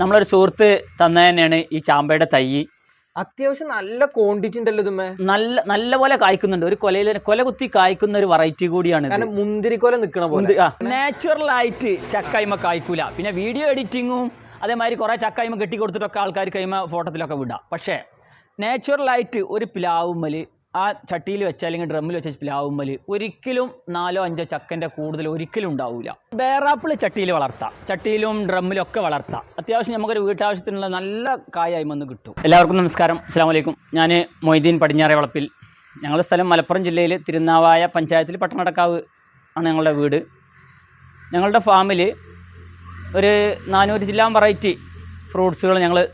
നമ്മളൊരു സുഹൃത്ത് തന്ന തന്നെയാണ് ഈ ചാമ്പയുടെ തൈ. അത്യാവശ്യം നല്ല ക്വാണ്ടിറ്റി ഉണ്ടല്ലോ ഇതുമ്മേ നല്ല നല്ല പോലെ കായ്ക്കുന്നുണ്ട്. ഒരു കൊലയിൽ കൊല കുത്തി കായ്ക്കുന്ന ഒരു വെറൈറ്റി കൂടിയാണ് ഇത്. കാരണം മുന്തിരിക്കോല നിക്കണ പോലെ. നാച്ചുറൽ ആയിട്ട് ചക്കയ്മ കായ്ക്കൂല. പിന്നെ വീഡിയോ എഡിറ്റിങ്ങും അതേമാതിരി കുറേ ചക്കയ്മ കെട്ടി കൊടുത്തിട്ടൊക്കെ ആൾക്കാർ കൈമ ഫോട്ടോത്തിലൊക്കെ വിടാം. പക്ഷേ നാച്ചുറൽ ആയിട്ട് ഒരു പ്ലാവുമ്മൽ ആ ചട്ടിയിൽ വെച്ചാൽ അല്ലെങ്കിൽ ഡ്രമ്മിൽ വെച്ച പ്ലാവുമ്പോൾ ഒരിക്കലും നാലോ അഞ്ചോ ചക്കന്റെ കൂടുതൽ ഒരിക്കലും ഉണ്ടാവില്ല ബേറാപ്പിൾ ചട്ടിയിൽ വളർത്താം. ചട്ടിയിലും ഡ്രമ്മിലും ഒക്കെ വളർത്താം. അത്യാവശ്യം നമുക്കൊരു വീട്ടാവശ്യത്തിനുള്ള നല്ല കായായി വന്ന് കിട്ടും. എല്ലാവർക്കും നമസ്കാരം. അസ്സാം വലൈക്കും ഞാൻ മൊയ്തീൻ പടിഞ്ഞാറെ വളപ്പിൽ. ഞങ്ങളുടെ സ്ഥലം മലപ്പുറം ജില്ലയിൽ തിരുനാവായ പഞ്ചായത്തിൽ പട്ടണടക്കാവ് ആണ് ഞങ്ങളുടെ വീട്. ഞങ്ങളുടെ ഫാമിൽ ഒരു നാനൂറ് ജില്ലാ വെറൈറ്റി ഫ്രൂട്ട്സുകൾ ഞങ്ങൾ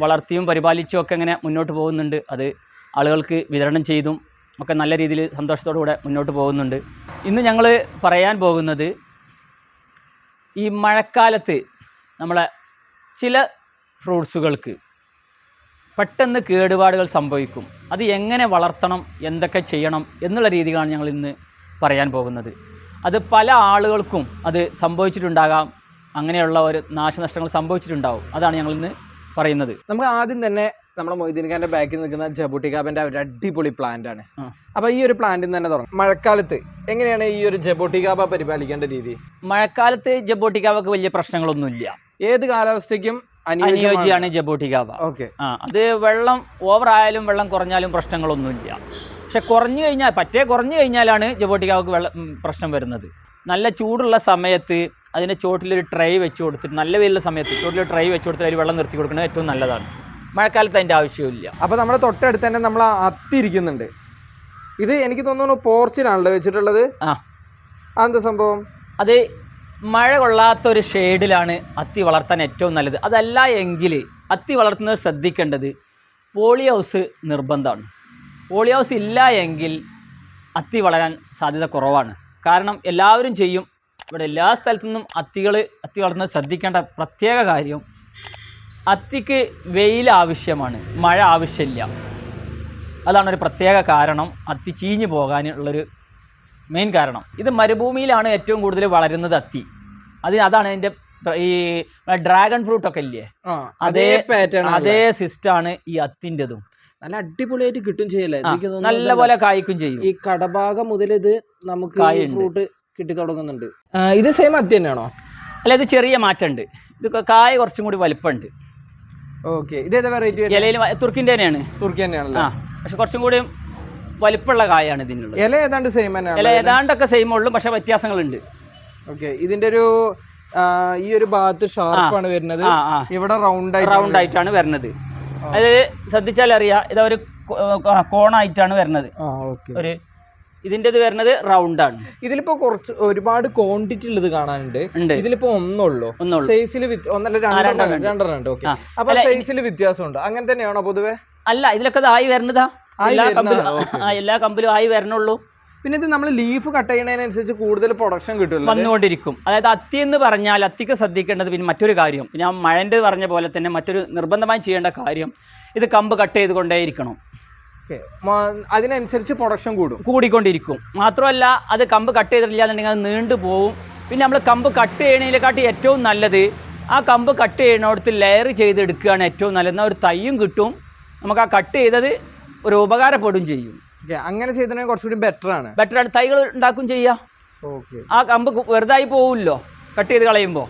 വളർത്തിയും പരിപാലിച്ചും ഒക്കെ ഇങ്ങനെ മുന്നോട്ട് പോകുന്നുണ്ട്. അത് ആളുകൾക്ക് വിതരണം ചെയ്തും ഒക്കെ നല്ല രീതിയിൽ സന്തോഷത്തോടു കൂടെ മുന്നോട്ട് പോകുന്നുണ്ട്. ഇന്ന് ഞങ്ങൾ പറയാൻ പോകുന്നത് ഈ മഴക്കാലത്ത് നമ്മളെ ചില ഫ്രൂട്ട്സുകൾക്ക് പെട്ടെന്ന് കേടുപാടുകൾ സംഭവിക്കും. അത് എങ്ങനെ വളർത്തണം എന്തൊക്കെ ചെയ്യണം എന്നുള്ള രീതികളാണ് ഞങ്ങൾ ഇന്ന് പറയാൻ പോകുന്നത്. അത് പല ആളുകൾക്കും അത് സംഭവിച്ചിട്ടുണ്ടാകാം. അങ്ങനെയുള്ള ഒരു നാശനഷ്ടങ്ങൾ സംഭവിച്ചിട്ടുണ്ടാവും. അതാണ് ഞങ്ങൾ ഇന്ന് പറയുന്നത്. നമുക്ക് ആദ്യം തന്നെ നമ്മുടെ മൊയ്തീൻഖാന്റെ ബാക്കിൽ നിൽക്കുന്ന ജബൂട്ടി കാബിന്റെ ഒരു അടിപൊളി പ്ലാന്റ് ആണ്. അപ്പൊ ഈ ഒരു പ്ലാന്റിൽ തന്നെ തുടങ്ങും. മഴക്കാലത്ത് എങ്ങനെയാണ് ഈ ഒരു ജബോട്ടിക്കാബ പരിപാലിക്കേണ്ട രീതി? മഴക്കാലത്ത് ജബോട്ടിക്കാവക്ക് വലിയ പ്രശ്നങ്ങളൊന്നുമില്ല. ഏത് കാലാവസ്ഥയ്ക്കും അനുയോജ്യമാണ്. ജബോട്ടിക്കാവ ഓക്കെ. ആ അത് വെള്ളം ഓവർ ആയാലും വെള്ളം കുറഞ്ഞാലും പ്രശ്നങ്ങളൊന്നുമില്ല. പക്ഷെ കുറഞ്ഞു കഴിഞ്ഞാൽ പറ്റേ കുറഞ്ഞു കഴിഞ്ഞാലാണ് ജബോട്ടിക്കാവക്ക് വെള്ളം പ്രശ്നം വരുന്നത്. നല്ല ചൂടുള്ള സമയത്ത് അതിന്റെ ചോട്ടിലൊരു ട്രൈ വെച്ച് കൊടുത്തിട്ട് നല്ല വെയിലുള്ള സമയത്ത് ചോട്ടിലൊരു ട്രൈ വെച്ച് കൊടുത്തിട്ട് അതിൽ വെള്ളം നിർത്തി കൊടുക്കുന്നത് ഏറ്റവും നല്ലതാണ്. മഴക്കാലത്ത് അതിന്റെ ആവശ്യമില്ല. അപ്പോൾ നമ്മുടെ തൊട്ടടുത്ത് തന്നെ നമ്മൾ അത്തിരിക്കുന്നുണ്ട് ഇത് എനിക്ക് തോന്നുന്നു പോർച്ചിലാണല്ലോ വെച്ചിട്ടുള്ളത്. ആ. അതെന്താ സംഭവം? അത് മഴ കൊള്ളാത്ത ഒരു ഷെയ്ഡിലാണ് അത്തി വളർത്താൻ ഏറ്റവും നല്ലത്. അതല്ല എങ്കിൽ അത്തി വളർത്തുന്നത് ശ്രദ്ധിക്കേണ്ടത് പോളി ഹൗസ് നിർബന്ധമാണ്. പോളി ഹൗസ് ഇല്ല എങ്കിൽ അത്തി വളരാൻ സാധ്യത കുറവാണ്. കാരണം എല്ലാവരും ചെയ്യും. ഇവിടെ എല്ലാ സ്ഥലത്തു നിന്നും അത്തികൾ അത്തി വളർത്തുന്നത് ശ്രദ്ധിക്കേണ്ട പ്രത്യേക കാര്യം അത്തിക്ക് വെയിൽ ആവശ്യമാണ് മഴ ആവശ്യമില്ല. അതാണ് ഒരു പ്രത്യേക കാരണം അത്തി ചീഞ്ഞു പോകാനുള്ളൊരു മെയിൻ കാരണം. ഇത് മരുഭൂമിയിലാണ് ഏറ്റവും കൂടുതൽ വളരുന്നത് അത്തി. അത് അതാണ് അതിന്റെ ഈ ഡ്രാഗൺ ഫ്രൂട്ട് ഒക്കെ ഇല്ലേ? അതേ പാറ്റേൺ അതേ സിസ്റ്റാണ് ഈ അത്തിന്റെതും. നല്ല അടിപൊളിയായിട്ട് കിട്ടും ചെയ്യല്ലേ? നല്ല പോലെ കായ്ക്കും ചെയ്യും. ഈ കടഭാഗം മുതൽ ഇത് നമുക്ക് ഫ്രൂട്ട് കിട്ടി തുടങ്ങുന്നുണ്ട്. ഇത് സെയിം അത്തി തന്നെയാണോ? അല്ല ഇത് ചെറിയ മാറ്റമുണ്ട്. ഇത് കായ കുറച്ചും കൂടി വലിപ്പമുണ്ട്. ഓക്കെ ഇത് വെറൈറ്റി ഇലയിൽ തുർക്കിന്റെ തന്നെയാണ്. തുർക്കി തന്നെയാണല്ലോ? ആ പക്ഷെ കുറച്ചും കൂടി വലിപ്പമുള്ള കായാണ് ഇതിനുള്ളത്. ഇല ഏതാണ്ട് സെയിം ഇല ഏതാണ്ടൊക്കെ സെയിം ഉള്ളു പക്ഷെ വ്യത്യാസങ്ങളുണ്ട്. ഓക്കെ ഇതിന്റെ ഒരു ഈ ഒരു ഭാഗത്ത് ഷാർപ്പാണ് വരുന്നത്. ഇവിടെ റൗണ്ട് റൗണ്ട് ആയിട്ടാണ് വരുന്നത്. അത് ശ്രദ്ധിച്ചാൽ അറിയാം ഇത് ഒരു കോ- കോ- കോണായിട്ടാണ് വരുന്നത്. ഒരു ഇതിന്റെ ഇത് വരുന്നത് ആണ്. ഇതിലിപ്പോ കുറച്ച് ഒരുപാട് ക്വാണ്ടിറ്റി ഉള്ളത് കാണാനുണ്ട്. ഇതിലിപ്പോ ഒന്നുള്ളൂ. സൈസിൽ ഒന്നല്ല രണ്ടെണ്ണം രണ്ടെണ്ണം ഉണ്ട്. ഓക്കെ. അപ്പൊ സൈസിൽ വ്യത്യാസമുണ്ട്. അങ്ങനെ തന്നെയാണോ പൊതുവെ? അല്ല ഇതിലൊക്കെ ഇത് ആയി വരുന്നതാ എല്ലാ കമ്പിലും ആയി വരണുള്ളൂ. പിന്നെ ഇത് നമ്മൾ ലീഫ് കട്ട് ചെയ്യുന്നതിനനുസരിച്ച് കൂടുതൽ പ്രൊഡക്ഷൻ കിട്ടുമല്ലോ വന്നുകൊണ്ടിരിക്കും. അതായത് അത്തി എന്ന് പറഞ്ഞാൽ അത്തിക്ക് ശ്രദ്ധിക്കേണ്ടത് പിന്നെ മറ്റൊരു കാര്യം. പിന്നെ ഞാൻ മഴന്റെ പറഞ്ഞ പോലെ തന്നെ മറ്റൊരു നിർബന്ധമായി ചെയ്യേണ്ട കാര്യം. ഇത് കമ്പ് കട്ട് ചെയ്തുകൊണ്ടേയിരിക്കണം അതിനനുസരിച്ച് പ്രൊഡക്ഷൻ കൂടും. കൂടിക്കൊണ്ടിരിക്കും. മാത്രമല്ല അത് കമ്പ് കട്ട് ചെയ്തിട്ടില്ല എന്നുണ്ടെങ്കിൽ അത് നീണ്ടു പോവും. പിന്നെ നമ്മൾ കമ്പ് കട്ട് ചെയ്യണതിനെക്കാട്ടി ഏറ്റവും നല്ലത് ആ കമ്പ് കട്ട് ചെയ്യണോടത്ത് ലെയർ ചെയ്തെടുക്കുകയാണ് ഏറ്റവും നല്ലത്. എന്നാൽ ഒരു തയ്യും കിട്ടും. നമുക്ക് ആ കട്ട് ചെയ്തത് ഒരു ഉപകാരപ്പെടും ചെയ്യും. അങ്ങനെ ചെയ്തിട്ടുണ്ടെങ്കിൽ കുറച്ചുകൂടി ബെറ്റർ ആണ്. ബെറ്റർ ആണ്. തൈകൾ ഉണ്ടാക്കും ചെയ്യാം. ഓക്കെ. ആ കമ്പ് വെറുതായി പോവില്ലോ കട്ട് ചെയ്ത് കളയുമ്പോൾ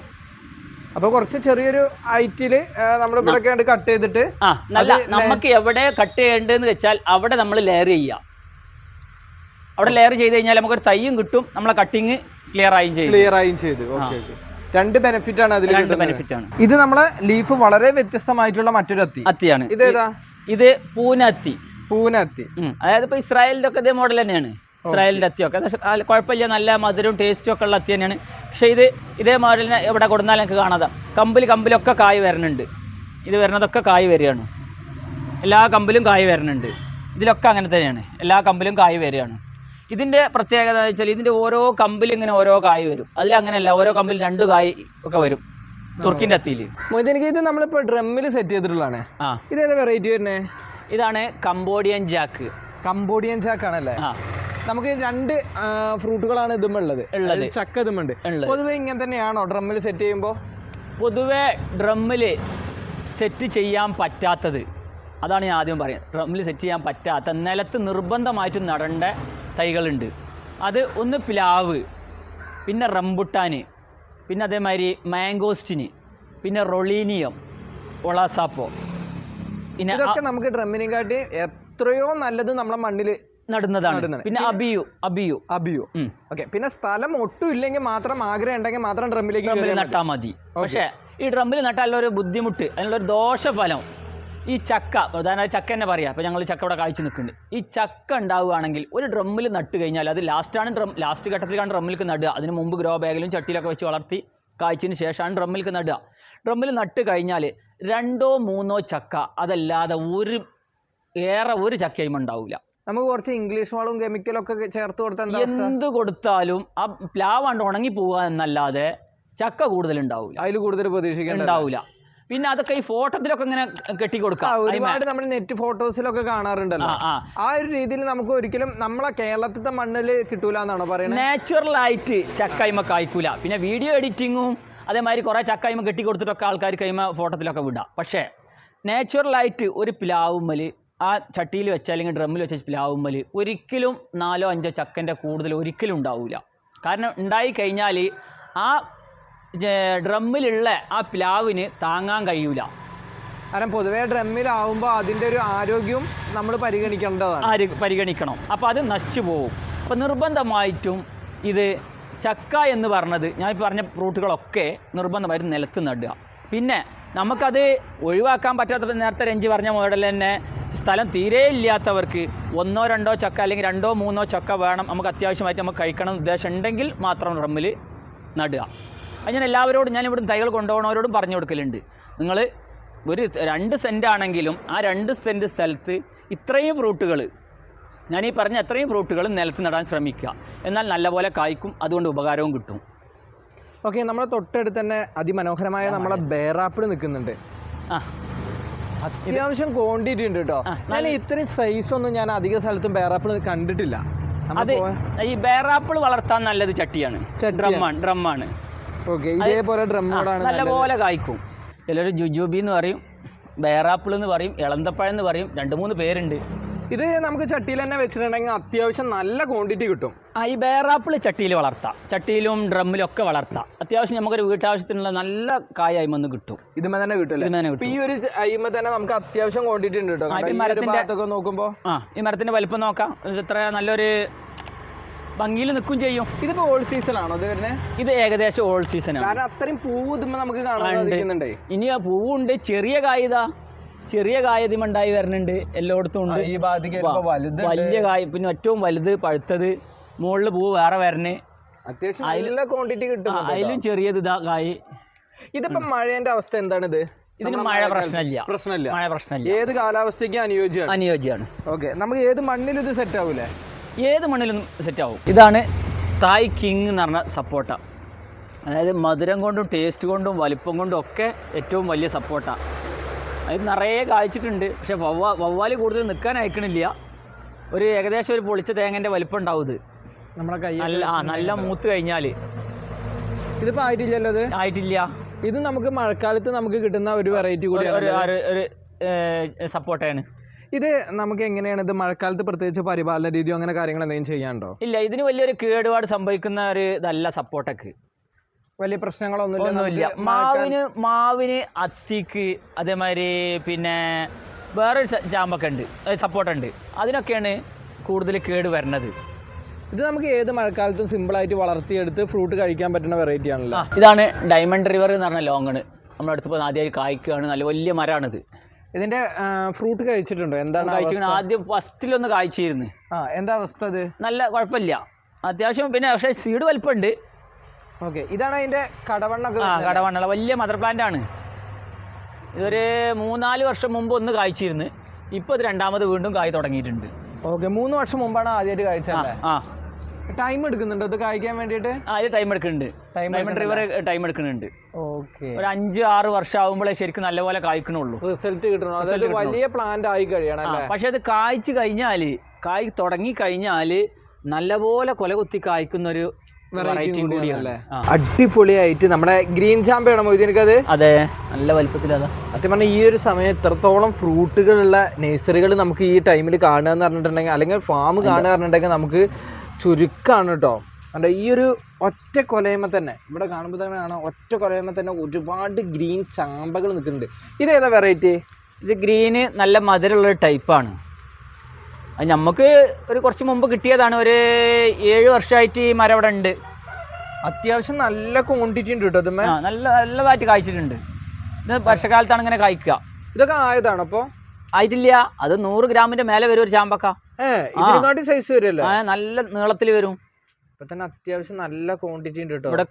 അപ്പൊ കുറച്ച് ചെറിയൊരു ഹൈറ്റിൽ നമ്മൾ ഇവിടെ കട്ട് ചെയ്തിട്ട് ആ നല്ല നമുക്ക് എവിടെ കട്ട് ചെയ്യേണ്ടതെന്ന് വെച്ചാൽ അവിടെ നമ്മൾ ലെയർ ചെയ്യാം അവിടെ ലെയർ ചെയ്ത് കഴിഞ്ഞാൽ നമുക്കൊരു തയ്യും കിട്ടും. നമ്മളെ കട്ടിങ് ക്ലിയർ ആയും ചെയ്യും. ക്ലിയർ ആയും ചെയ്തു. ഓക്കെ ഓക്കെ രണ്ട് ബെനിഫിറ്റ് ആണ് അതിൽ രണ്ട് ബെനിഫിറ്റ് ആണ്. ഇത് നമ്മളെ ലീഫ് വളരെ വ്യത്യസ്തമായിട്ടുള്ള മറ്റൊരു അത്തി. അത്തിയാണ്. ഇത് ഏതാ? ഇത് പൂനത്തി. പൂനത്തി. അതായത് ഇപ്പൊ ഇസ്രായേലിന്റെ ഒക്കെ ഇതേ മോഡൽ തന്നെയാണ്. ഇസ്രായേലിന്റെ അത്തിയൊക്കെ. കുഴപ്പമില്ല. നല്ല മധുരവും ടേസ്റ്റും ഒക്കെ ഉള്ള അത്തി തന്നെയാണ്. പക്ഷേ ഇത് ഇതേ മോഡലിനെ ഇവിടെ കൊടുന്നാൽ എനിക്ക് കാണാതാം. കമ്പിൽ കമ്പിലൊക്കെ കായ് വരുന്നുണ്ട് ഇത് വരുന്നതൊക്കെ കായ് വരികയാണ്. എല്ലാ കമ്പിലും കായ് വരുന്നുണ്ട് ഇതിലൊക്കെ അങ്ങനെ തന്നെയാണ്. എല്ലാ കമ്പിലും കായ് വരികയാണ്. ഇതിന്റെ പ്രത്യേകത എന്ന് വെച്ചാൽ ഇതിന്റെ ഓരോ കമ്പിലും ഇങ്ങനെ ഓരോ കായ് വരും. അതിൽ അങ്ങനെയല്ല ഓരോ കമ്പിൽ രണ്ട് കായ് ഒക്കെ വരും. തുർക്കിന്റെ അത്തിയിൽ. എനിക്ക് ഇത് നമ്മളിപ്പോൾ ഡ്രമ്മിൽ സെറ്റ് ചെയ്തിട്ടുള്ളതാണ്. ആ. ഇതേതാ വെറൈറ്റി വരുന്നത് ഇതാണ് കംബോഡിയൻ ജാക്ക്. കംബോഡിയൻ ജാക്ക് ആണല്ലേ ആ. നമുക്ക് രണ്ട് ഫ്രൂട്ടുകളാണ് ഇതുമുള്ളത്. ഉള്ളത്. ചക്ക ഇതുമുണ്ട്. പൊതുവെ ഇങ്ങനെ തന്നെയാണോ ഡ്രമ്മിൽ സെറ്റ് ചെയ്യുമ്പോൾ പൊതുവെ ഡ്രമ്മിൽ സെറ്റ് ചെയ്യാൻ പറ്റാത്തത്. അതാണ് ഞാൻ ആദ്യം പറയുന്നത്. ഡ്രമ്മിൽ സെറ്റ് ചെയ്യാൻ പറ്റാത്ത നിലത്ത് നിർബന്ധമായിട്ടും നടേണ്ട തൈകളുണ്ട്. അത് ഒന്ന് പ്ലാവ് പിന്നെ റംബുട്ടാന് പിന്നെ അതേമാതിരി മാംഗോസ്റ്റിന് പിന്നെ റൊളീനിയം ഒളാസാപ്പോ. പിന്നെ നമുക്ക് ഡ്രമ്മിനെ കാട്ടി എത്രയോ നല്ലത് നമ്മളെ മണ്ണിൽ നടുന്നതാണ്. പിന്നെ അബിയു അബിയു. അബിയു. ഓക്കെ പിന്നെ സ്ഥലം ഒട്ടും ഇല്ലെങ്കിൽ മാത്രം ആഗ്രഹം ഉണ്ടെങ്കിൽ മാത്രം ഡ്രമ്മിലേക്ക് നട്ടാൽ മതി. പക്ഷേ ഈ ഡ്രമ്മിൽ നട്ടാലുള്ള ഒരു ബുദ്ധിമുട്ട് അതിനുള്ളൊരു ദോഷഫലം ഈ ചക്ക പ്രധാന ചക്ക തന്നെ പറയാം. അപ്പോൾ ഞങ്ങൾ ചക്ക ഇവിടെ കാഴ്ച നിൽക്കുന്നുണ്ട്. ഈ ചക്ക ഉണ്ടാവുകയാണെങ്കിൽ ഒരു ഡ്രമ്മിൽ നട്ട് കഴിഞ്ഞാൽ അത് ലാസ്റ്റാണ് ഡ്രം ലാസ്റ്റ് ഘട്ടത്തിലാണ് ഡ്രമ്മിലേക്ക് നടുക. അതിന് മുമ്പ് ഗ്രോ ബാഗിലും ചട്ടിയിലൊക്കെ വെച്ച് വളർത്തി കാഴ്ചയ്ക്ക് ശേഷമാണ് ഡ്രമ്മിലേക്ക് നടുക. ഡ്രമ്മിൽ നട്ട് കഴിഞ്ഞാൽ രണ്ടോ മൂന്നോ ചക്ക അതല്ലാതെ ഒരു ഏറെ ഒരു ചക്കയും ഉണ്ടാവില്ല. നമുക്ക് കുറച്ച് ഇംഗ്ലീഷ് വളവും കെമിക്കലും ഒക്കെ ചേർത്ത് കൊടുത്താൽ എന്താ കൊടുത്താലും ആ പ്ലാവാണ്ട് ഉണങ്ങി പോവുക എന്നല്ലാതെ ചക്ക കൂടുതൽ ഉണ്ടാവില്ല അതിൽ കൂടുതൽ പ്രതീക്ഷിക്കാൻ ഉണ്ടാവില്ല പിന്നെ അതൊക്കെ ഈ ഫോട്ടോത്തിലൊക്കെ ഇങ്ങനെ കെട്ടി ആ, കൊടുക്കാം ഒരുപാട് നമ്മൾ നെറ്റ് ഫോട്ടോസിലൊക്കെ കാണാറുണ്ടല്ലോ. ആ ഒരു രീതിയിൽ നമുക്ക് ഒരിക്കലും നമ്മളെ കേരളത്തിലെ മണ്ണിൽ കിട്ടൂല എന്നാണോ പറയുന്നത് നാച്ചുറലായിട്ട് ചക്കൈമ കായ്ക്കൂല. പിന്നെ വീഡിയോ എഡിറ്റിങ്ങും അതേമാതിരി കുറേ ചക്കൈമ കെട്ടി കൊടുത്തിട്ടൊക്കെ ആൾക്കാർ കൈമ ഫോട്ടോത്തിലൊക്കെ വിടാം. പക്ഷേ നാച്ചുറലായിട്ട് ഒരു പ്ലാവുമ്മൽ ആ ചട്ടിയിൽ വെച്ചാൽ അല്ലെങ്കിൽ ഡ്രമ്മിൽ വെച്ച പ്ലാവുമ്പോൾ ഒരിക്കലും നാലോ അഞ്ചോ ചക്കന്റെ കൂടുതൽ ഒരിക്കലും ഉണ്ടാവില്ല കാരണം ഉണ്ടായി കഴിഞ്ഞാൽ ആ ഡ്രമ്മിലുള്ള ആ പ്ലാവിന് താങ്ങാൻ കഴിയൂല. കാരണം പൊതുവേ ഡ്രമ്മിലാവുമ്പോൾ അതിന്റെ ഒരു ആരോഗ്യവും നമ്മൾ പരിഗണിക്കേണ്ടതാണ്. ആര് പരിഗണിക്കണം. അപ്പോൾ അത് നശിച്ചു പോകും. അപ്പോൾ നിർബന്ധമായിട്ടും ഇത് ചക്ക എന്ന് പറഞ്ഞത് ഞാൻ പറഞ്ഞ ഫ്രൂട്ടുകളൊക്കെ നിർബന്ധമായിട്ടും നിലത്ത് നടുക. പിന്നെ നമുക്കത് ഒഴിവാക്കാൻ പറ്റാത്ത നേരത്തെ രഞ്ജി പറഞ്ഞ മോഡൽ തന്നെ സ്ഥലം തീരെ ഇല്ലാത്തവർക്ക് ഒന്നോ രണ്ടോ ചക്ക അല്ലെങ്കിൽ രണ്ടോ മൂന്നോ ചക്ക വേണം നമുക്ക് അത്യാവശ്യമായിട്ട് നമുക്ക് കഴിക്കണം ഉദ്ദേശം ഉണ്ടെങ്കിൽ മാത്രം റമ്മിൽ നടുക. അത് ഞാൻ എല്ലാവരോടും ഞാൻ ഇവിടെ തൈകൾ കൊണ്ടുപോകണവരോടും പറഞ്ഞു കൊടുക്കലുണ്ട്. നിങ്ങൾ ഒരു രണ്ട് സെന്റ് ആണെങ്കിലും ആ രണ്ട് സെന്റ് സ്ഥലത്ത് ഇത്രയും ഫ്രൂട്ടുകൾ ഞാൻ ഈ പറഞ്ഞ അത്രയും ഫ്രൂട്ടുകൾ നിലത്ത് നടാൻ ശ്രമിക്കുക. എന്നാൽ നല്ലപോലെ കായ്ക്കും അതുകൊണ്ട് ഉപകാരവും കിട്ടും. ഓക്കെ നമ്മുടെ തൊട്ടടുത്ത് തന്നെ അതിമനോഹരമായ നമ്മളെ ബേറാപ്പിൾ നിൽക്കുന്നുണ്ട്. അത്യാവശ്യം ക്വാണ്ടിറ്റി ഉണ്ട് കേട്ടോ ഞാൻ ഇത്രയും സൈസ് ഒന്നും ഞാൻ അധിക സ്ഥലത്തും ബേറാപ്പിൾ കണ്ടിട്ടില്ല. അത് ഈ ബേറാപ്പിൾ വളർത്താൻ നല്ലത് ചട്ടിയാണ്. ഡ്രമ്മാണ് ഡ്രമ്മാണ്. ഓക്കെ ഇതേപോലെ ഡ്രമ്മോടാണ് നല്ലപോലെ കായ്ക്കും. ചിലർ ജുജൂബി എന്ന് പറയും ബേറാപ്പിൾ എന്ന് പറയും ഇളന്തപ്പഴം എന്ന് പറയും രണ്ട് മൂന്ന് പേരുണ്ട്. ഇത് നമുക്ക് ചട്ടിയിൽ തന്നെ വെച്ചിട്ടുണ്ടെങ്കിൽ അത്യാവശ്യം നല്ല ക്വാണ്ടിറ്റി കിട്ടും. ആ ഈ ബേറാപ്പിൾ ചട്ടിയിൽ വളർത്താം. ചട്ടിയിലും ഡ്രമ്മിലും ഒക്കെ വളർത്താം. അത്യാവശ്യം നമുക്കൊരു വീട്ടാവശ്യത്തിനുള്ള നല്ല കായ വന്ന് കിട്ടും. ഇതുമേ തന്നെ കിട്ടും ഈ ഒരു അയിമ തന്നെ നമുക്ക് അത്യാവശ്യം ക്വാണ്ടിറ്റി ഉണ്ട് കേട്ടോ. ആ, കണ്ടോ? ഈ ഈ മരത്തിന്റെ- ഭാഗത്തൊക്കെ നോക്കുമ്പോ ആ ഈ മരത്തിന്റെ വലിപ്പം നോക്കാം. ഇത് ഇത്ര നല്ലൊരു ഭംഗിയിൽ നിൽക്കും ചെയ്യും. ഇതിപ്പോ ഓൾ സീസൺ ആണോ ഇത് വരുന്നത് ഇത് ഏകദേശം ഓൾ സീസണാണ് കാരണം അത്രയും പൂവ് നമുക്ക് കാണാൻ ഇനി ആ പൂവുണ്ട്. ചെറിയ കായതാ ചെറിയ കായ ഇതിമുണ്ടായി വരുന്നുണ്ട് എല്ലായിടത്തും ഉണ്ട്. ഈ ഭാഗത്തേക്ക് വരുമ്പോ വലുത് വലിയ കായ പിന്നെ ഏറ്റവും വലുത് പഴുത്തത് മുകളിൽ പൂവ് വേറെ വരണേ. അത്യാവശ്യം നല്ല ക്വാണ്ടിറ്റി കിട്ടും അതിലും ചെറിയത് ഇതാ കായ്. ഇതിപ്പോ മഴേന്റെ അവസ്ഥ എന്താണിത്? ഇതിന് മഴ പ്രശ്നമില്ല. പ്രശ്നമില്ല. മഴ പ്രശ്നമില്ല. ഏത് കാലാവസ്ഥയ്ക്ക് അനുയോജ്യമാണ്? അനുയോജ്യമാണ്. ഓക്കെ നമുക്ക് ഏത് മണ്ണിലും ഇത് സെറ്റ് ആവൂലേ? ഏത് മണ്ണിലും സെറ്റ് ആവും. ഇതാണ് തായ് കിങ് എന്ന് പറഞ്ഞ സപ്പോട്ട. അതായത് മധുരം കൊണ്ടും ടേസ്റ്റ് കൊണ്ടും വലിപ്പം കൊണ്ടും ഒക്കെ ഏറ്റവും വലിയ സപ്പോർട്ടാണ് അത് നിറയെ കായ്ച്ചിട്ടുണ്ട്. പക്ഷെ വവ്വാ വവ്വാൽ കൂടുതൽ നിൽക്കാൻ അയക്കണില്ല. ഒരു ഏകദേശം ഒരു പൊളിച്ച തേങ്ങന്റെ വലിപ്പം ഉണ്ടാവും ഇത്. നമ്മളെ കൈ നല്ല ആ നല്ല മൂത്ത് കഴിഞ്ഞാൽ ഇതിപ്പോ ആയിട്ടില്ലല്ലോ അത് ആയിട്ടില്ല. ഇത് നമുക്ക് മഴക്കാലത്ത് നമുക്ക് കിട്ടുന്ന ഒരു വെറൈറ്റി കൂടി ഒരു ഒരു സപ്പോർട്ടാണ് ഇത് നമുക്ക് എങ്ങനെയാണ് ഇത് മഴക്കാലത്ത് പ്രത്യേകിച്ച് പരിപാലന രീതിയോ അങ്ങനെ കാര്യങ്ങൾ എന്തെങ്കിലും ചെയ്യാനുണ്ടോ? ഇല്ല ഇതിന് വലിയൊരു കേടുപാട് സംഭവിക്കുന്ന ഒരു ഇതല്ല സപ്പോർട്ടക്ക് വലിയ പ്രശ്നങ്ങളൊന്നുമില്ല. മാവിന് മാവിന് അത്തിക്ക് അതേമാതിരി പിന്നെ വേറെ ജാമ്പൊക്കെ ഉണ്ട്. സപ്പോർട്ട് ഉണ്ട്. അതിനൊക്കെയാണ് കൂടുതൽ കേട് വരണത് ഇത് നമുക്ക് ഏത് മഴക്കാലത്തും സിമ്പിൾ ആയിട്ട് വളർത്തിയെടുത്ത് ഫ്രൂട്ട് കഴിക്കാൻ പറ്റുന്ന വെറൈറ്റി ആണല്ലോ. ഇതാണ് ഡയമണ്ട് റിവർ എന്ന് പറഞ്ഞ ലോങ്ങണ് നമ്മുടെ അടുത്ത് ആദ്യമായി കായ്ക്കുകയാണ്. നല്ല വലിയ മരമാണിത്. ഇതിന്റെ ഫ്രൂട്ട് കഴിച്ചിട്ടുണ്ടോ? എന്താണ് കഴിച്ചിരുന്നത് ആദ്യം ഫസ്റ്റിലൊന്ന് കായ്ച്ചിരുന്നു. ആ എന്താ അവസ്ഥ അത്? നല്ല കുഴപ്പമില്ല. അത്യാവശ്യം പിന്നെ പക്ഷേ സീഡ് വലിപ്പമുണ്ട്. ഓക്കെ. ഇതാണ് അതിന്റെ കടവണ്ണൊക്കെ ആ കടവണ്ണുള്ള വലിയ മദർ പ്ലാന്റ് ആണ്. ഇതൊരു മൂന്നാൽ വർഷം മുമ്പ് ഒന്ന് കായ്ച്ചിരുന്നു ഇപ്പോൾ ഇത് രണ്ടാമത് വീണ്ടും കായ് തുടങ്ങിയിട്ടുണ്ട്. ഓക്കെ മൂന്ന് വർഷം മുമ്പാണ് ആദ്യമായിട്ട് കായ്ച്ചത് ആ ടൈം എടുക്കുന്നുണ്ടോ ഇത് കായ്ക്കാൻ വേണ്ടിയിട്ട്? ആ ഇത് ടൈം എടുക്കുന്നുണ്ട്. ടൈം റിവർ ടൈം എടുക്കുന്നുണ്ട്. ഓക്കെ. ഒരു അഞ്ച് ആറ് വർഷം ആകുമ്പോഴേ ശരിക്കും നല്ലപോലെ കായ്ക്കണുള്ളൂ. റിസൾട്ട് കിട്ടണം? അതായത് വലിയ പ്ലാന്റ് ആയി കഴിയണം പക്ഷെ അത് കായ്ച്ചു കഴിഞ്ഞാൽ കായ് തുടങ്ങി കഴിഞ്ഞാൽ നല്ലപോലെ കൊലകുത്തി കായ്ക്കുന്ന ഒരു വെറൈറ്റി കൂടിയാണ്. അടിപൊളിയായിട്ട് നമ്മുടെ ഗ്രീൻ ചാമ്പയാണോ മൊയ്തീനക്ക് അത് അതെ നല്ല വലിപ്പത്തിൽ അതാ. സത്യം പറഞ്ഞാൽ ഈ ഒരു സമയം എത്രത്തോളം ഫ്രൂട്ടുകളുള്ള നഴ്സറികൾ നമുക്ക് ഈ ടൈമിൽ കാണുക എന്ന് പറഞ്ഞിട്ടുണ്ടെങ്കിൽ അല്ലെങ്കിൽ ഫാം കാണുക പറഞ്ഞിട്ടുണ്ടെങ്കിൽ നമുക്ക് ചുരുക്കമാണ് കേട്ടോ അതെ ഈ ഒരു ഒറ്റ കൊലയമ്മ തന്നെ ഇവിടെ കാണുമ്പോൾ തന്നെ കാണാം ഒറ്റ കൊലയമ്മ തന്നെ ഒരുപാട് ഗ്രീൻ ചാമ്പകൾ നിൽക്കുന്നുണ്ട്. ഇതേതാ വെറൈറ്റി ഇത് ഗ്രീന് നല്ല മധുരമുള്ള ടൈപ്പാണ് അത് നമുക്ക് ഒരു കുറച്ച് മുമ്പ് കിട്ടിയതാണ് ഒരു ഏഴ് വർഷമായിട്ട് ഈ മരം അവിടെ ഉണ്ട്. അത്യാവശ്യം നല്ല ക്വാണ്ടിറ്റി ഉണ്ട് കേട്ടോ ഇതുമ്മേ ആ നല്ല നല്ലതായിട്ട് കായ്ച്ചിട്ടുണ്ട്. ഇത് വർഷകാലത്താണ് ഇങ്ങനെ കായ്ക്കുക. ഇതൊക്കെ ആയതാണ് അപ്പോൾ ആയിട്ടില്ല. അത് നൂറ് ഗ്രാമിന്റെ മേലെ വരും ഒരു ചാമ്പക്ക. ഇതിനെക്കാട്ടി സൈസ് വരുമല്ലോ നല്ല നീളത്തിൽ വരും. ഇപ്പൊ തന്നെ അത്യാവശ്യം നല്ല ക്വാണ്ടിറ്റി ഉണ്ട് കേട്ടോ ഇവിടെ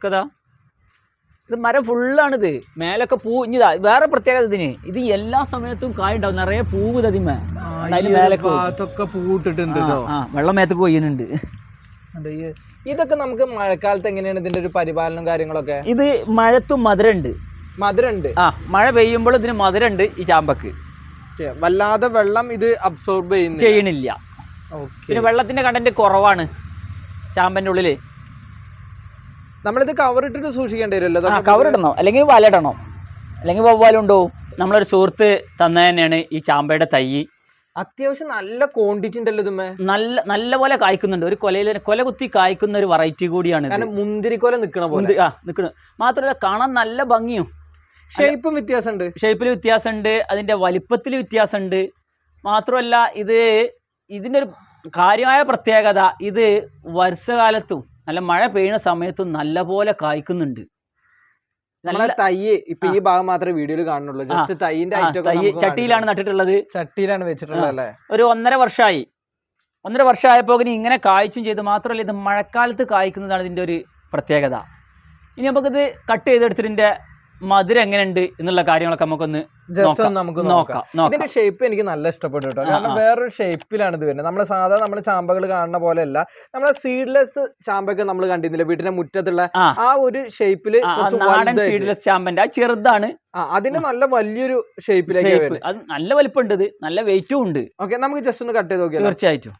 ഇതാ മരം ഫുള്ളാണിത്. മേലൊക്കെ പൂ ഇനിതാ വേറെ പ്രത്യേകത ഇതിന്. ഇത് എല്ലാ സമയത്തും കായ ഉണ്ടാവും നിറയെ പൂവ് തതിമേ ഭാഗത്തൊക്കെ വെള്ളം മേത്തൊക്കെ കൊയ്യുന്നുണ്ട് ഇതൊക്കെ നമുക്ക് മഴക്കാലത്ത് എങ്ങനെയാണ് ഇതിന്റെ ഒരു പരിപാലനം കാര്യങ്ങളൊക്കെ? ഇത് മഴത്തും മധുരമുണ്ട് മധുരമുണ്ട് ആ മഴ പെയ്യുമ്പോൾ ഇതിന് മധുരമുണ്ട് ഈ ചാമ്പക്ക്. വല്ലാതെ വെള്ളം ഇത് അബ്സോർബ് ചെയ്യുന്നില്ല. ചെയ്യണില്ല. പിന്നെ വെള്ളത്തിന്റെ കണ്ടന്റ് കുറവാണ് ചാമ്പന്റെ ഉള്ളിൽ. നമ്മളിത് കവർ ഇട്ടിട്ട് സൂക്ഷിക്കേണ്ടി വരുമല്ലോ കവർ ഇടണോ. അല്ലെങ്കിൽ വലടണോ. അല്ലെങ്കിൽ വവ്വാലുണ്ടോ നമ്മളൊരു സുഹൃത്ത് തന്ന തന്നെയാണ് ഈ ചാമ്പയുടെ തൈ. അത്യാവശ്യം നല്ല ക്വാണ്ടിറ്റി ഉണ്ടല്ലോ ഇതുമ്മേ നല്ല നല്ല പോലെ കായ്ക്കുന്നുണ്ട്. ഒരു കൊലയിൽ കൊല കുത്തി കായ്ക്കുന്ന ഒരു വെറൈറ്റി കൂടിയാണ് മുന്തിരി കാരണം നിൽക്കണ നിക്കണ പോലെ. ആ നിൽക്കണ മാത്രമല്ല കാണാൻ നല്ല ഭംഗിയും. ഷേപ്പും വ്യത്യാസമുണ്ട്. ഷേപ്പിൽ വ്യത്യാസമുണ്ട്. അതിന്റെ വലിപ്പത്തിൽ വ്യത്യാസമുണ്ട്. മാത്രമല്ല ഇത് ഇതിന്റെ ഒരു കാര്യമായ പ്രത്യേകത ഇത് വർഷകാലത്തും നല്ല മഴ പെയ്യുന്ന സമയത്ത് നല്ലപോലെ കായ്ക്കുന്നുണ്ട്. നമ്മളെ തൈ ഇപ്പൊ ഈ ഭാഗം മാത്രമേ വീഡിയോയിൽ കാണുന്നുള്ളൂ. ജസ്റ്റ് തൈന്റെ തൈ ചട്ടിയിലാണ് നട്ടിട്ടുള്ളത്. ചട്ടിയിലാണ് വെച്ചിട്ടുള്ളത് അല്ലേ? ഒരു ഒന്നര വർഷമായി ഒന്നര വർഷമായപ്പോൾ ഇനി ഇങ്ങനെ കായ്ച്ചും ചെയ്ത് മാത്രമല്ല ഇത് മഴക്കാലത്ത് കായ്ക്കുന്നതാണ് ഇതിന്റെ ഒരു പ്രത്യേകത. ഇനി നമുക്കിത് കട്ട് ചെയ്തെടുത്തിട്ട് മധുരം എങ്ങനെയുണ്ട് എന്നുള്ള കാര്യങ്ങളൊക്കെ നമുക്കൊന്ന് ജസ്റ്റ് നമുക്ക് നോക്കാം. ഇതിന്റെ ഷേപ്പ് എനിക്ക് നല്ല ഇഷ്ടപ്പെട്ടു കേട്ടോ. കാരണം വേറൊരു ഷേപ്പിലാണ് ഇത് വരുന്നത്. നമ്മൾ സാധാരണ നമ്മൾ ചാമ്പകൾ കാണുന്ന പോലെയല്ല. നമ്മളെ സീഡ്ലെസ് ചാമ്പൊക്കെ നമ്മൾ കണ്ടിരുന്നില്ല? വീട്ടിന്റെ മുറ്റത്തുള്ള ആ. ഒരു ഷേപ്പിൽ സീഡ്ലെസ് ചാമ്പന്റെ. ആ ചെറുതാണ്. അതിന് നല്ല വലിയൊരു ഷേപ്പിലേക്ക്. അത് നല്ല വലിപ്പമുണ്ട് ഇത്. നല്ല വെയിറ്റും ഉണ്ട്. ഓക്കെ നമുക്ക് ജസ്റ്റ് ഒന്ന് കട്ട് ചെയ്ത് നോക്കിയാൽ തീർച്ചയായിട്ടും.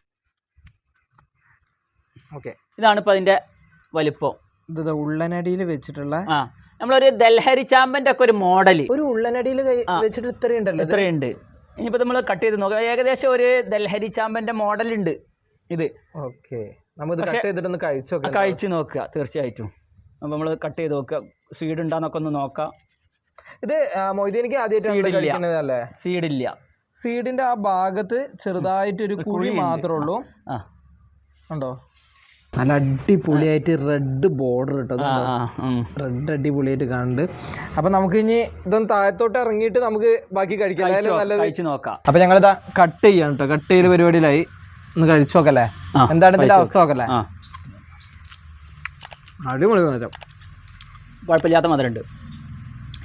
ഓക്കെ ഇതാണ് ഇപ്പൊ അതിന്റെ വലിപ്പം. ഇത് ഉള്ളനടിയിൽ വെച്ചിട്ടുള്ള നമ്മളൊരു ദൽഹരി ചാമ്പന്റെ ഒക്കെ ഒരു മോഡൽ ഒരു ഉള്ളനടിയിൽ വെച്ചിട്ട് ഇത്രയും ഉണ്ടല്ലോ ഇനിയിപ്പോൾ നമ്മൾ കട്ട് ചെയ്ത് നോക്കാം. ഏകദേശം ഒരു ദൽഹരി ചാമ്പന്റെ മോഡൽ ഉണ്ട് ഇത്. ഓക്കെ. നമുക്ക് കട്ട് ചെയ്തിട്ട് ഒന്ന് കഴിച്ചു കഴിച്ച് നോക്കുക തീർച്ചയായിട്ടും. അപ്പോൾ നമ്മൾ കട്ട് ചെയ്ത് നോക്കുക. സീഡ് ഉണ്ടാന്നൊക്കെ ഒന്ന് നോക്കാം. ഇത് മൊയ്തീനിക്ക് അല്ലേ? സീഡില്ല സീഡിന്റെ ആ ഭാഗത്ത് ചെറുതായിട്ടൊരു കുഴി. മാത്രമേ ഉള്ളൂ. ആ. ഉണ്ടോ? നല്ല അടിപൊളിയായിട്ട് റെഡ് ബോർഡർ കേട്ടോ ഉം. റെഡ് അടിപൊളിയായിട്ട് കാണുന്നുണ്ട്. അപ്പൊ നമുക്ക് ഇനി ഇതൊന്ന് താഴത്തോട്ട് ഇറങ്ങിയിട്ട് നമുക്ക് ബാക്കി കഴിക്കാം. നല്ലത് നോക്കാം. അപ്പൊ ഞങ്ങളിതാ കട്ട് ചെയ്യാണ് കേട്ടോ കട്ട് ചെയ്ത പരിപാടിയിലായി. ഒന്ന് കഴിച്ചു നോക്കല്ലേ? എന്താണ് ഇതിന്റെ അവസ്ഥ നോക്കല്ലേ? അടിപൊളി മധുരം കുഴപ്പമില്ലാത്ത മധുരമുണ്ട്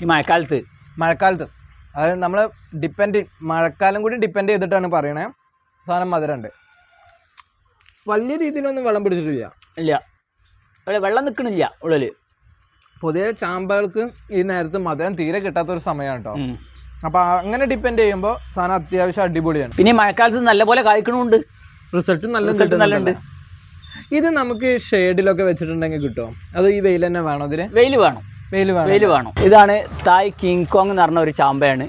ഈ മഴക്കാലത്ത്. മഴക്കാലത്ത്. അതായത് നമ്മൾ ഡിപ്പെൻഡ് മഴക്കാലം കൂടി ഡിപ്പെൻഡ് ചെയ്തിട്ടാണ് പറയണേ. സാധനം മധുരമുണ്ട്. വലിയ രീതിയിലൊന്നും വെള്ളം പിടിച്ചിട്ടില്ല. ഇല്ല. ഇവിടെ വെള്ളം നിൽക്കണില്ല ഉള്ളിൽ. പൊതുവെ ചാമ്പകൾക്ക് ഈ നേരത്ത് മധുരം തീരെ കിട്ടാത്ത ഒരു സമയമാണ് കേട്ടോ. അപ്പൊ അങ്ങനെ ഡിപ്പെൻഡ് ചെയ്യുമ്പോൾ സാധനം അത്യാവശ്യം അടിപൊളിയാണ്. പിന്നെ മഴക്കാലത്ത് നല്ലപോലെ കായ്ക്കണമുണ്ട് റിസൾട്ട് നല്ല റിസൾട്ട് നല്ലുണ്ട്. ഇത് നമുക്ക് ഷെയ്ഡിലൊക്കെ വെച്ചിട്ടുണ്ടെങ്കിൽ കിട്ടും അത് ഈ വെയിൽ തന്നെ വേണോ ഇതിന്? വെയിൽ വേണം. വെയിൽ വേണം. വെയിൽ വേണം. ഇതാണ് തായ് കിങ് കോങ് എന്ന് പറഞ്ഞ ഒരു ചാമ്പയാണ്.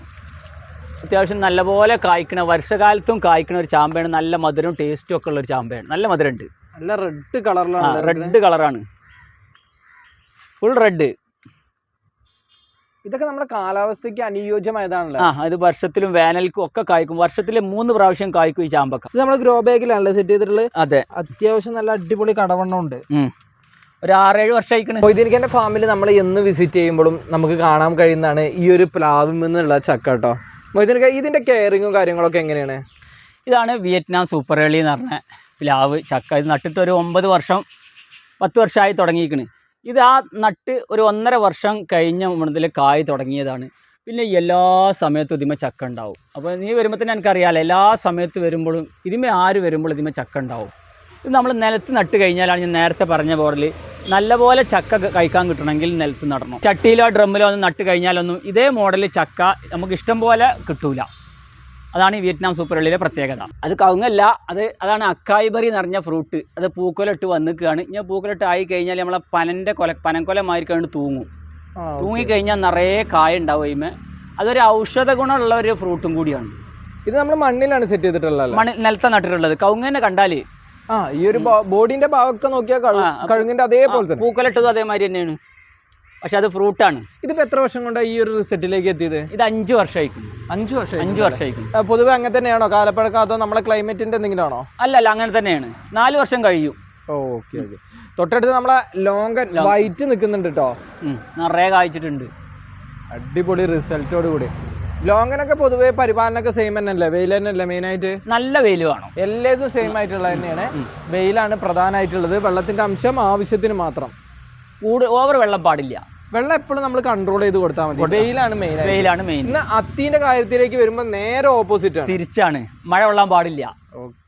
അത്യാവശ്യം നല്ലപോലെ കായ്ക്കണ വർഷകാലത്തും കായ്ക്കണ ഒരു ചാമ്പയാണ്. നല്ല മധുരവും ടേസ്റ്റും ഒക്കെ ഉള്ള ഒരു ചാമ്പയാണ്. നല്ല മധുരമുണ്ട്. നല്ല റെഡ് കളറിലാണ് റെഡ് കളറാണ് ഫുൾ റെഡ് ഇതൊക്കെ നമ്മുടെ കാലാവസ്ഥയ്ക്ക് അനുയോജ്യമായതാണല്ലോ? ആ ഇത് വർഷത്തിലും വേനൽക്കും ഒക്കെ കായ്ക്കും. വർഷത്തിൽ മൂന്ന് പ്രാവശ്യം കായ്ക്കും ഈ ചാമ്പക്ക. ഇത് നമ്മൾ ഗ്രോ ബാഗിലാണല്ലോ സെറ്റ് ചെയ്തിട്ടുള്ളത്? അതെ. അത്യാവശ്യം നല്ല അടിപൊളി കടവണ്ണം ഉണ്ട്. ഒരു ആറേഴ് വർഷം വർഷമായിക്കണ് മൊയ്തീനിക്കന്റെ ഫാമിൽ നമ്മൾ എന്ന് വിസിറ്റ് ചെയ്യുമ്പോഴും നമുക്ക് കാണാൻ കഴിയുന്നതാണ് ഈ ഒരു പ്ലാവിൽ നിന്നുള്ള ചക്ക കേട്ടോ. മൊയ്തീനിക്ക ഇതിന്റെ കെയറിങ്ങും കാര്യങ്ങളൊക്കെ എങ്ങനെയാണ്? ഇതാണ് വിയറ്റ്നാം സൂപ്പർ എളി എന്ന് പറഞ്ഞ പ്ലാവ് ചക്ക. ഇത് നട്ടിട്ട് ഒരു ഒമ്പത് വർഷം പത്ത് വർഷമായി തുടങ്ങിയിരിക്കണ്. ഇത് ആ നട്ട് ഒരു ഒന്നര വർഷം കഴിഞ്ഞ മുതൽ കായ് തുടങ്ങിയതാണ്. പിന്നെ എല്ലാ സമയത്തും ഇതിമേ ചക്ക ഉണ്ടാവും. അപ്പോൾ നീ വരുമ്പോൾ തന്നെ എനിക്കറിയാമല്ലോ എല്ലാ സമയത്ത് വരുമ്പോഴും ഇതിമേ ആര് വരുമ്പോഴും ഇതിമേ ചക്ക ഉണ്ടാവും? ഇത് നമ്മൾ നിലത്ത് നട്ട് കഴിഞ്ഞാലാണ് ഞാൻ നേരത്തെ പറഞ്ഞ ബോർഡിൽ നല്ലപോലെ ചക്ക കഴിക്കാൻ കിട്ടണമെങ്കിൽ നിലത്ത് നടണം. ചട്ടിയിലോ ഡ്രമ്മിലോ ഒന്നും നട്ട് കഴിഞ്ഞാലൊന്നും ഇതേ മോഡൽ ചക്ക നമുക്ക് ഇഷ്ടം പോലെ കിട്ടൂല. അതാണ് ഈ വിയറ്റ്നാം സൂപ്പർ വെള്ളിയിലെ പ്രത്യേകത. അത് കവുങ്ങല്ല അത് അതാണ് അക്കായിബറി നിറഞ്ഞ ഫ്രൂട്ട് അത് പൂക്കൊലിട്ട് വന്നിക്കുകയാണ് ഇനി പൂക്കൊലിട്ട് ആയി കഴിഞ്ഞാൽ നമ്മളെ പനന്റെ കൊല പനക്കൊല മാറി തൂങ്ങും. തൂങ്ങിക്കഴിഞ്ഞാൽ നിറയെ കായ ഉണ്ടാവും അതിമേ അതൊരു ഔഷധ ഗുണമുള്ള ഒരു ഫ്രൂട്ടും കൂടിയാണ്. ഇത് നമ്മൾ മണ്ണിലാണ് സെറ്റ് ചെയ്തിട്ടുള്ളത് മണ്ണിൽ നിലത്തെ നട്ടിട്ടുള്ളത്. കവുങ്ങനെ കണ്ടാൽ ആ ഈ ഒരു ബോഡിന്റെ ഭാഗമൊക്കെ നോക്കിയാൽ കഴുങ്ങിന്റെ അതേപോലെ തന്നെ. പൂക്കലിട്ടത് അതേമാതിരി തന്നെയാണ് പക്ഷെ അത് ഫ്രൂട്ടാണ്. ഇതിപ്പോ എത്ര വർഷം കൊണ്ടാണ് ഈ ഒരു സെറ്റിലേക്ക് എത്തിയത്? ഇത് അഞ്ച് വർഷമായിരിക്കും അഞ്ചു വർഷം അഞ്ച് വർഷമായിരിക്കും പൊതുവെ അങ്ങനെ തന്നെയാണോ? കാലപ്പഴക്കം അതോ നമ്മളെ ക്ലൈമറ്റിന്റെ എന്തെങ്കിലും ആണോ അല്ല അല്ല അങ്ങനെ തന്നെയാണ്. നാല് വർഷം കഴിയും. Okay okay. തൊട്ടടുത്ത് നമ്മളെ ലോങ്കൻ വൈറ്റ് നിൽക്കുന്നുണ്ട് കേട്ടോ നിറയെ കായ്ച്ചിട്ടുണ്ട്. അടിപൊളി റിസൾട്ടോട് കൂടി. ലോങ്ങനൊക്കെ പൊതുവെ പരിപാലനമൊക്കെ സെയിം തന്നെയല്ലേ? വെയിൽ തന്നെയല്ലേ മെയിൻ ആയിട്ട്? നല്ല വെയിൽ വേണം. എല്ലാതും സെയിം ആയിട്ടുള്ള തന്നെയാണ്. വെയിലാണ് പ്രധാനമായിട്ടുള്ളത്. വെള്ളത്തിന്റെ അംശം ആവശ്യത്തിന് മാത്രം. കൂട് ഓവർ വെള്ളം പാടില്ല. വെള്ളം എപ്പോഴും നമ്മൾ കൺട്രോൾ ചെയ്ത് കൊടുത്താൽ മതി. വെയിലാണ് മെയിൻ വെയിലാണ് മെയിൻ ഇന്ന് അത്തിന്റെ കാര്യത്തിലേക്ക് വരുമ്പോൾ നേരെ ഓപ്പോസിറ്റ് ആണ്. തിരിച്ചാണ്. മഴ വെള്ളം പാടില്ല. ഓക്കെ.